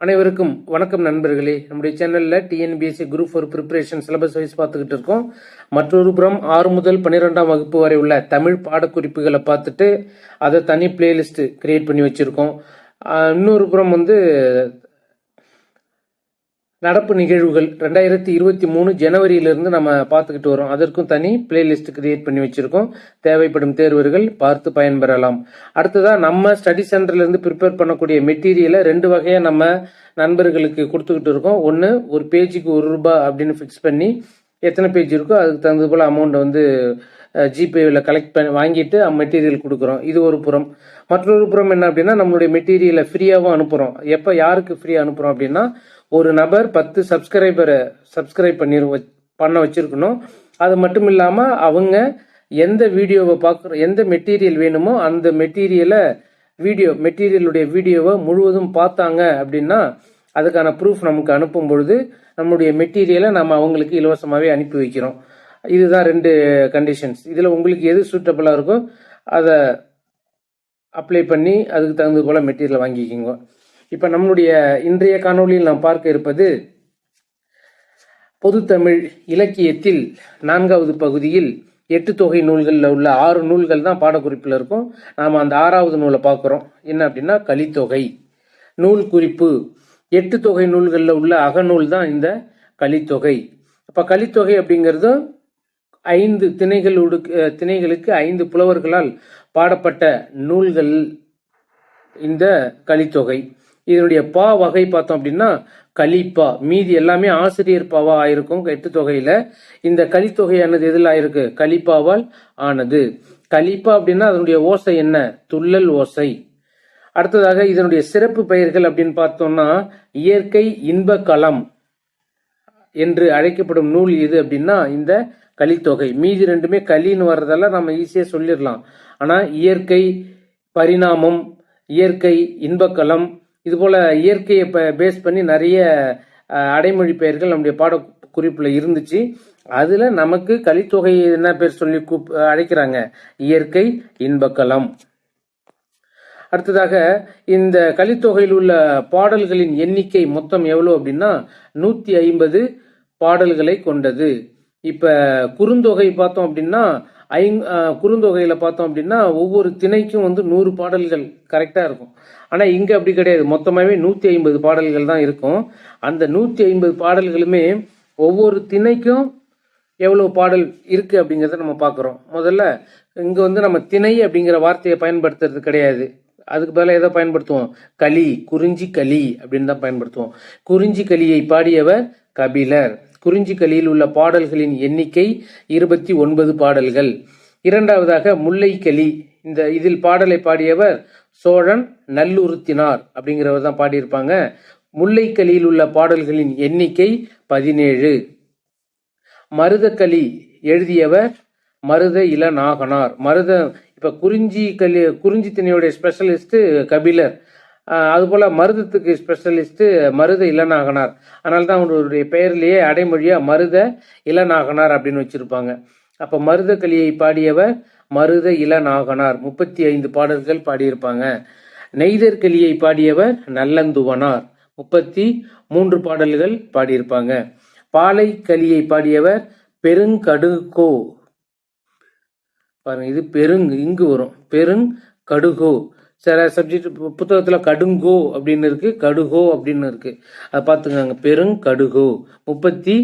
அனைவருக்கும் வணக்கம் நண்பர்களே. நம்முடைய சேனல்ல TNPSC group four preparation syllabus wise பார்த்துக்கிட்டு இருக்கோம். மற்றொரு புறம் ஆறு முதல் பன்னிரெண்டாம் வகுப்பு வரை உள்ள தமிழ் பாடக்குறிப்புகளை பார்த்துட்டு அதை தனி பிளேலிஸ்ட் கிரியேட் பண்ணி வச்சிருக்கோம். இன்னொரு புறம் வந்து நடப்பு நிகழ்வுகள் ரெண்டாயிரத்தி இருபத்தி மூணு ஜனவரியிலிருந்து நம்ம பார்த்துக்கிட்டு வரோம். அதற்கும் தனி பிளேலிஸ்ட் கிரியேட் பண்ணி வச்சிருக்கோம். தேவைப்படும் தேர்வர்கள் பார்த்து பயன்பெறலாம். அடுத்ததாக நம்ம ஸ்டடி சென்டர்லேருந்து ப்ரிப்பேர் பண்ணக்கூடிய மெட்டீரியலை ரெண்டு வகையாக நம்ம நண்பர்களுக்கு கொடுத்துக்கிட்டு இருக்கோம். ஒன்று ஒரு பேஜுக்கு ஒரு ரூபாய் அப்படின்னு ஃபிக்ஸ் பண்ணி எத்தனை பேஜ் இருக்கோ அதுக்கு தகுந்தது போல் அமௌண்ட் வந்து ஜிபேவில் கலெக்ட் பண்ணி வாங்கிட்டு மெட்டீரியல் கொடுக்குறோம். இது ஒரு புறம். மற்றொரு புறம் என்ன அப்படின்னா நம்மளுடைய மெட்டீரியலை ஃப்ரீயாகவும் அனுப்புகிறோம் எப்போ யாருக்கு ஃப்ரீயாக அனுப்புகிறோம் அப்படின்னா ஒரு நபர் பத்து சப்ஸ்கிரைபரை சப்ஸ்கிரைப் பண்ணி பண்ண வச்சிருக்கணும். அது மட்டும் இல்லாமல் அவங்க எந்த வீடியோவை பார்க்குற எந்த மெட்டீரியல் வேணுமோ அந்த மெட்டீரியலை வீடியோ மெட்டீரியலுடைய வீடியோவை முழுவதும் பார்த்தாங்க அப்படின்னா அதுக்கான ப்ரூஃப் நமக்கு அனுப்பும் பொழுது நம்மளுடைய மெட்டீரியலை நம்ம அவங்களுக்கு இலவசமாகவே அனுப்பி வைக்கிறோம். இதுதான் ரெண்டு கண்டிஷன்ஸ் இதில் உங்களுக்கு எது சூட்டபுளாக இருக்கோ அதை அப்ளை பண்ணி அதுக்கு தகுந்த போல் மெட்டீரியல் வாங்கிக்கிங்க. இப்போ நம்முடைய இன்றைய காணொளியில் நாம் பார்க்க இருப்பது பொதுத்தமிழ் இலக்கியத்தில் நான்காவது பகுதியில் எட்டு தொகை நூல்களில் உள்ள ஆறு நூல்கள் தான் பாடக்குறிப்பில் இருக்கும். நாம் அந்த ஆறாவது நூலை பார்க்குறோம். என்ன அப்படின்னா கலித்தொகை. நூல் குறிப்பு. எட்டு தொகை நூல்களில் உள்ள அகநூல் தான் இந்த கலித்தொகை. இப்போ கலித்தொகை அப்படிங்கிறது ஐந்து திணைகளோடு திணைகளுக்கு ஐந்து புலவர்களால் பாடப்பட்ட நூல்கள் இந்த கலித்தொகை. இதனுடைய பா வகை பார்த்தோம் அப்படின்னா கலிப்பா. மீதி எல்லாமே ஆசிரியர் பாவா ஆயிருக்கும் எட்டு தொகையில இந்த கலித்தொகையானது எதில் ஆயிருக்கு? கலிப்பாவால் ஆனது. கலிப்பா அப்படின்னா அதனுடைய ஓசை என்ன? துள்ளல் ஓசை. அடுத்ததாக இதனுடைய சிறப்பு பெயர்கள் அப்படின்னு பார்த்தோம்னா இயற்கை இன்ப களம் என்று அழைக்கப்படும் நூல் எது அப்படின்னா இந்த கலித்தொகை. மீதி ரெண்டுமே களின்னு வர்றதால நம்ம ஈஸியாக சொல்லிடலாம். ஆனால் இயற்கை பரிணாமம் இயற்கை இன்பக்களம் இது போல இயற்கையை பேஸ் பண்ணி நிறைய அடைமொழி பெயர்கள் நம்முடைய பாட குறிப்பில் இருந்துச்சு. அதில் நமக்கு கலித்தொகை என்ன பேர் சொல்லி கூப் அழைக்கிறாங்க? இயற்கை இன்பக்களம் அடுத்ததாக இந்த கலித்தொகையில் உள்ள பாடல்களின் எண்ணிக்கை மொத்தம் எவ்வளோ அப்படின்னா நூற்றி ஐம்பது பாடல்களை கொண்டது. இப்போ குறுந்தொகை பார்த்தோம் அப்படின்னா ஐ குறுந்தொகையில் பார்த்தோம் அப்படின்னா ஒவ்வொரு திணைக்கும் வந்து நூறு பாடல்கள் கரெக்டாக இருக்கும். ஆனால் இங்கே அப்படி கிடையாது. மொத்தமாகவே நூற்றி ஐம்பது பாடல்கள் தான் இருக்கும். அந்த நூற்றி ஐம்பது பாடல்களுமே ஒவ்வொரு திணைக்கும் எவ்வளோ பாடல் இருக்குது அப்படிங்கிறத நம்ம பார்க்குறோம். முதல்ல இங்கே வந்து நம்ம திணை அப்படிங்கிற வார்த்தையை பயன்படுத்துறது கிடையாது. அதுக்கு பதிலாக எதை பயன்படுத்துவோம்? களி குறிஞ்சி களி அப்படின்னு தான் பயன்படுத்துவோம். குறிஞ்சி களியை பாடியவர் கபிலர். குறிஞ்சிக்கலியில் உள்ள பாடல்களின் எண்ணிக்கை இருபத்தி ஒன்பது பாடல்கள். இரண்டாவதாக முல்லைக்களி இந்த இதில் பாடலை பாடியவர் சோழன் நல்லுறுத்தினார் அப்படிங்கிறவர் தான் பாடியிருப்பாங்க. முல்லைக்களியில் உள்ள பாடல்களின் எண்ணிக்கை பதினேழு. மருதக்கலி எழுதியவர் மருத இளநாகனார். மருத இப்போ குறிஞ்சி கலி குறிஞ்சி திணையுடைய ஸ்பெஷலிஸ்ட்டு கபிலர். அதுபோல் மருதத்துக்கு ஸ்பெஷலிஸ்ட்டு மருத இளநாகனார் அதனால தான் அவருடைய பெயர்லேயே அடைமொழியாக மருத இளநாகனார் அப்படின்னு வச்சுருப்பாங்க. அப்போ மருத கலியை பாடியவர் மருத இளநாகனார் முப்பத்தி ஐந்து பாடல்கள் பாடியிருப்பாங்க. நெய்தர் கலியை பாடியவர் நல்லந்துவனார். முப்பத்தி மூன்று பாடல்கள் பாடியிருப்பாங்க. பாலை கலியை பாடியவர் பெருங்கடுகோ. பாருங்க இது பெருங் இங்கு வரும். பெருங் கடுகோ சில சப்ஜெக்ட் புத்தகத்தில் கடுங்கோ அப்படின்னு இருக்குது கடுகோ அப்படின்னு இருக்குது அதை பார்த்துக்கோங்க. பெருங்கடுகோ முப்பத்தி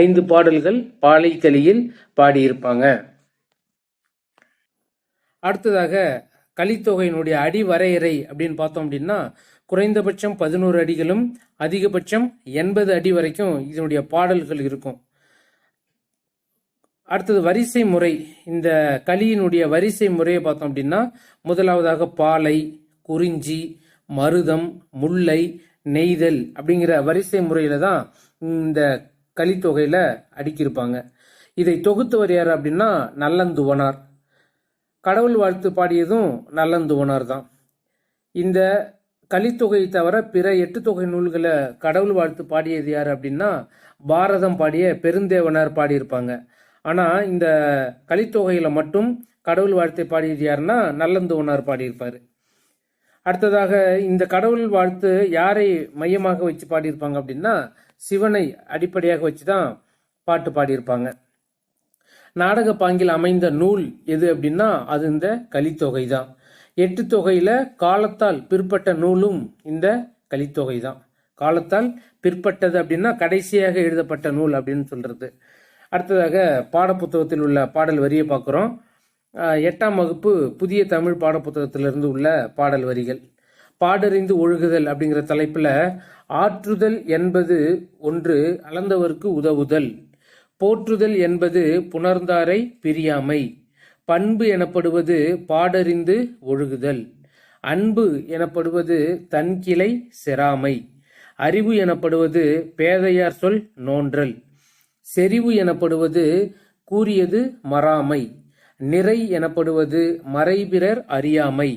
ஐந்து பாடல்கள் பாலைக்கலியில் பாடியிருப்பாங்க. அடுத்ததாக கலித்தொகையினுடைய அடி வரையறை அப்படின்னு பார்த்தோம் அப்படின்னா குறைந்தபட்சம் பதினோரு அடிகளும் அதிகபட்சம் எண்பது அடி வரைக்கும் இதனுடைய பாடல்கள் இருக்கும். அடுத்தது வரிசை முறை. இந்த கலியினுடைய வரிசை முறையை பார்த்தோம் அப்படின்னா முதலாவதாக பாலை குறிஞ்சி மருதம் முல்லை நெய்தல் அப்படிங்கிற வரிசை முறையில தான் இந்த கலித்தொகையில அடுக்கியிருப்பாங்க. இதை தொகுத்தவர் யார் அப்படின்னா நல்லந்துவனார். கடவுள் வாழ்த்து பாடியதும் நல்லந்துவனார் தான். இந்த கலித்தொகையை தவிர பிற எட்டு தொகை நூல்களை கடவுள் வாழ்த்து பாடியது யார் அப்படின்னா பாரதம் பாடிய பெருந்தேவனார் பாடியிருப்பாங்க. ஆனால் இந்த கலித்தொகையில் மட்டும் கடவுள் வாழ்த்தை பாடியது யாருன்னா நல்லந்துவனார் பாடியிருப்பார். அடுத்ததாக இந்த கடவுள் வாழ்த்து யாரை மையமாக வச்சு பாடியிருப்பாங்க அப்படின்னா சிவனை அடிப்படையாக வச்சு தான் பாட்டு பாடியிருப்பாங்க. நாடக பாங்கில் அமைந்த நூல் எது அப்படின்னா அது இந்த கலித்தொகை தான் எட்டு தொகையில் காலத்தால் பிற்பட்ட நூலும் இந்த கலித்தொகை தான் காலத்தால் பிற்பட்டது அப்படின்னா கடைசியாக எழுதப்பட்ட நூல் அப்படின்னு சொல்றது. அடுத்ததாக பாடப்புத்தகத்தில் உள்ள பாடல் வரியை பார்க்குறோம். எட்டாம் வகுப்பு புதிய தமிழ் பாடப்புத்தகத்திலிருந்து உள்ள பாடல் வரிகள். பாடறிந்து ஒழுகுதல் அப்படிங்கிற தலைப்பில் ஆற்றுதல் என்பது ஒன்று அளந்தவர்க்கு உதவுதல். போற்றுதல் என்பது புணர்ந்தாரை பிரியாமை. பண்பு எனப்படுவது பாடறிந்து ஒழுகுதல். அன்பு எனப்படுவது தன்கிளை செராமை அறிவு எனப்படுவது பேதையார் சொல் நோன்றல். செறிவு எனப்படுவது கூறியது மறாமை. நிறை எனப்படுவது மறைபிறர் அறியாமை.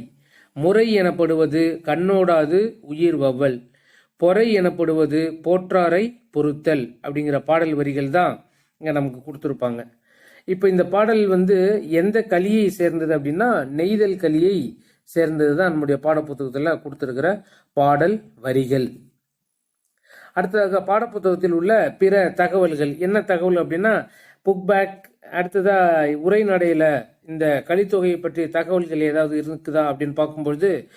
முறை எனப்படுவது கண்ணோடாது உயிர் வவ்வல். பொறை எனப்படுவது போற்றாரை பொறுத்தல் அப்படிங்கிற பாடல் வரிகள் தான் இங்கே நமக்கு கொடுத்துருப்பாங்க. இப்போ இந்த பாடல் வந்து எந்த கலியை சேர்ந்தது அப்படின்னா நெய்தல் கலியை சேர்ந்தது தான் நம்முடைய பாடப்புத்தகத்தில் கொடுத்துருக்கிற பாடல் வரிகள். அடுத்ததாக பாடப்புத்தகத்தில் உள்ள பிற தகவல்கள். என்ன தகவல் அப்படின்னா புக் பேக் அடுத்ததா உரைநடையில இந்த கலித்தொகையை பற்றிய தகவல்கள் ஏதாவது இருக்குதா அப்படின்னு பார்க்கும்பொழுது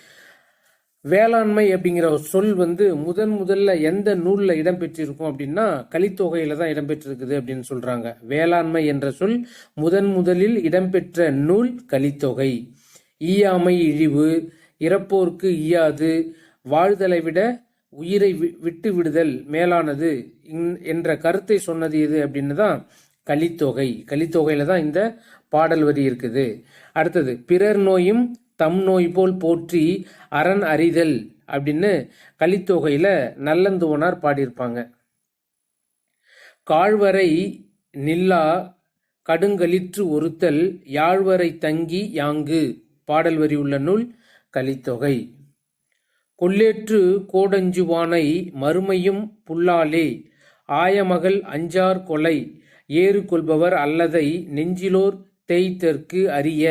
வேளாண்மை அப்படிங்கிற ஒரு சொல் வந்து முதன் முதல்ல எந்த நூலில் இடம்பெற்றிருக்கும் அப்படின்னா கலித்தொகையில தான் இடம்பெற்றிருக்குது அப்படின்னு சொல்றாங்க. வேளாண்மை என்ற சொல் முதன் முதலில் இடம்பெற்ற நூல் கலித்தொகை. ஈயாமை இழிவு இறப்போர்க்கு ஈயாது வாழ்தலை விட உயிரை விட்டு விடுதல் மேலானது என்ற கருத்தை சொன்னது எது அப்படின்னு தான் கலித்தொகை. கலித்தொகையில தான் இந்த பாடல் வரி இருக்குது. அடுத்தது பிறர் நோயும் தம் நோய் போல் போற்றி அரண் அறிதல் அப்படின்னு கலித்தொகையில நல்லந்துவனார் பாடியிருப்பாங்க. காழ்வரை நில்லா கடுங்களிற்று ஒருத்தல் யாழ்வரை தங்கி யாங்கு. பாடல் வரி உள்ள நூல் கலித்தொகை. கொள்ளேற்று கோடஞ்சுவானை மறுமையும் புல்லாலே. ஆயமகள் அஞ்சார் கொலை ஏறு கொள்பவர் அல்லதை நெஞ்சிலோர் தேய்த்தற்கு அறிய.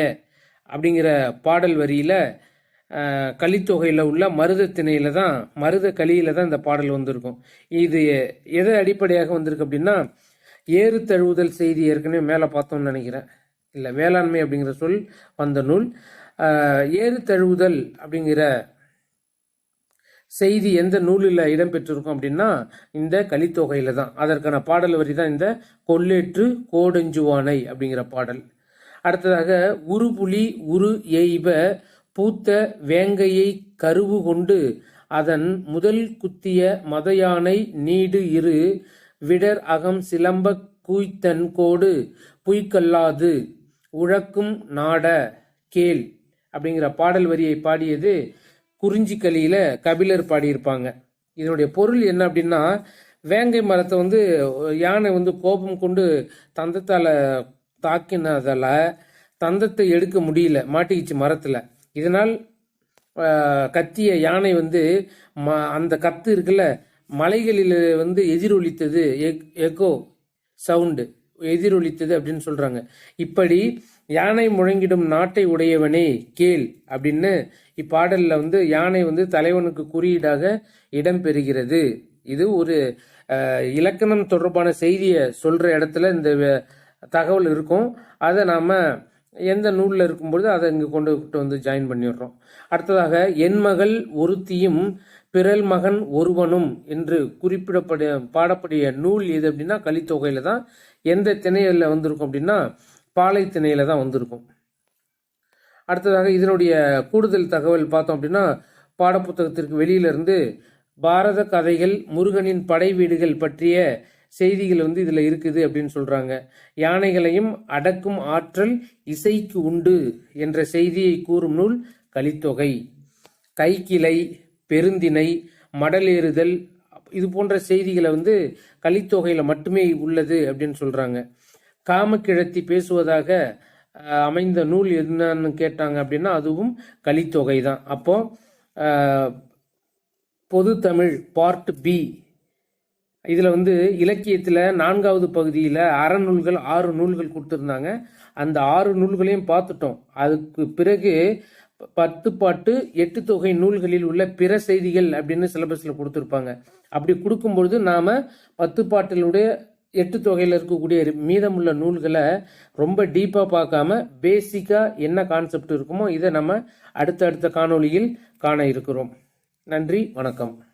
அப்படிங்கிற பாடல் வரியில் கலித்தொகையில் உள்ள மருத திணையில தான் மருத கலியில் தான் இந்த பாடல் வந்திருக்கும். இது எதை அடிப்படையாக வந்திருக்கு அப்படின்னா ஏறு தழுவுதல் செய்தி ஏற்கனவே மேலே பார்த்தோம்னு நினைக்கிறேன். இல்லை வேளாண்மை அப்படிங்கிற சொல் வந்த நூல். ஏறு தழுவுதல் அப்படிங்கிற செய்தி எந்த நூலில் இடம்பெற்றிருக்கும் அப்படின்னா இந்த கலித்தொகையில தான். அதற்கான பாடல் வரி தான் இந்த கொள்ளேற்று கோடஞ்சுவானை அப்படிங்கிற பாடல். அடுத்ததாக உருபுலி உரு எய்ப பூத்த வேங்கையை கருவு கொண்டு அதன் முதல் குத்திய மதயானை நீடு இரு விடர் அகம் சிலம்ப கூய்த்தன் கோடு புய்கல்லாது உழக்கும் நாட கேள் அப்படிங்கிற பாடல் வரியை பாடியது குறிஞ்சிக்கலியில கபிலர் பாடியிருப்பாங்க. இதனுடைய பொருள் என்ன அப்படின்னா வேங்கை மரத்தை வந்து யானை வந்து கோபம் கொண்டு தந்தத்தால தாக்கினதால தந்தத்தை எடுக்க முடியல மாட்டிக்கிச்சு மரத்துல. இதனால் கத்திய யானை வந்து ம அந்த கத்து இருக்குல்ல மலைகளில் வந்து எதிரொலித்தது எக் எக்கோ சவுண்டு எதிரொலித்தது அப்படின்னு சொல்றாங்க. இப்படி யானை முழங்கிடும் நாட்டை உடையவனே கேள் அப்படின்னு இப்பாடலில் வந்து யானை வந்து தலைவனுக்கு குறியீடாக இடம்பெறுகிறது இது ஒரு இலக்கணம் தொடர்பான செய்தியை சொல்கிற இடத்துல இந்த தகவல் இருக்கும். அதை நாம் எந்த நூலில் இருக்கும்பொழுது அதை இங்கே கொண்டு வந்து ஜாயின் பண்ணிடுறோம். அடுத்ததாக என் மகள் ஒருத்தியும் பிறல் மகன் ஒருவனும் என்று குறிப்பிடப்பட பாடப்படிய நூல் எது அப்படின்னா கலித்தொகையில தான் எந்த திணையில் வந்திருக்கும் அப்படின்னா பாலை தான் வந்திருக்கும். அடுத்ததாக இதனுடைய கூடுதல் தகவல் பார்த்தோம் அப்படின்னா பாடப்புத்தகத்திற்கு வெளியிலிருந்து பாரத கதைகள் முருகனின் படை வீடுகள் பற்றிய செய்திகள் வந்து இதில் இருக்குது அப்படின்னு சொல்கிறாங்க யானைகளையும் அடக்கும் ஆற்றல் இசைக்கு உண்டு என்ற செய்தியை கூறும் நூல் கலித்தொகை. கைக்கிளை பெருந்திணை மடலேறுதல் இது போன்ற செய்திகளை வந்து கலித்தொகையில் மட்டுமே உள்ளது அப்படின்னு சொல்கிறாங்க காமக்கிழத்தி பேசுவதாக அமைந்த நூல் என்னன்னு கேட்டாங்க அப்படின்னா அதுவும் கலித்தொகை தான் அப்போ பொது தமிழ் பார்ட் பி. இதில் வந்து இலக்கியத்தில் நான்காவது பகுதியில் அறநூல்கள் ஆறு நூல்கள் கொடுத்துருந்தாங்க. அந்த ஆறு நூல்களையும் பார்த்துட்டோம். அதுக்கு பிறகு பத்து பாட்டு எட்டு தொகை நூல்களில் உள்ள பிற செய்திகள் அப்படின்னு சிலபஸில் கொடுத்துருப்பாங்க. அப்படி கொடுக்கும்பொழுது நாம் பத்து பாட்டிலுடைய எட்டு தொகையில் இருக்கக்கூடிய மீதமுள்ள நூல்களை ரொம்ப டீப்பாக பார்க்காம பேசிக்காக என்ன கான்செப்ட் இருக்குமோ இதை நம்ம அடுத்த அடுத்த காணொளியில் காண இருக்கிறோம். நன்றி வணக்கம்.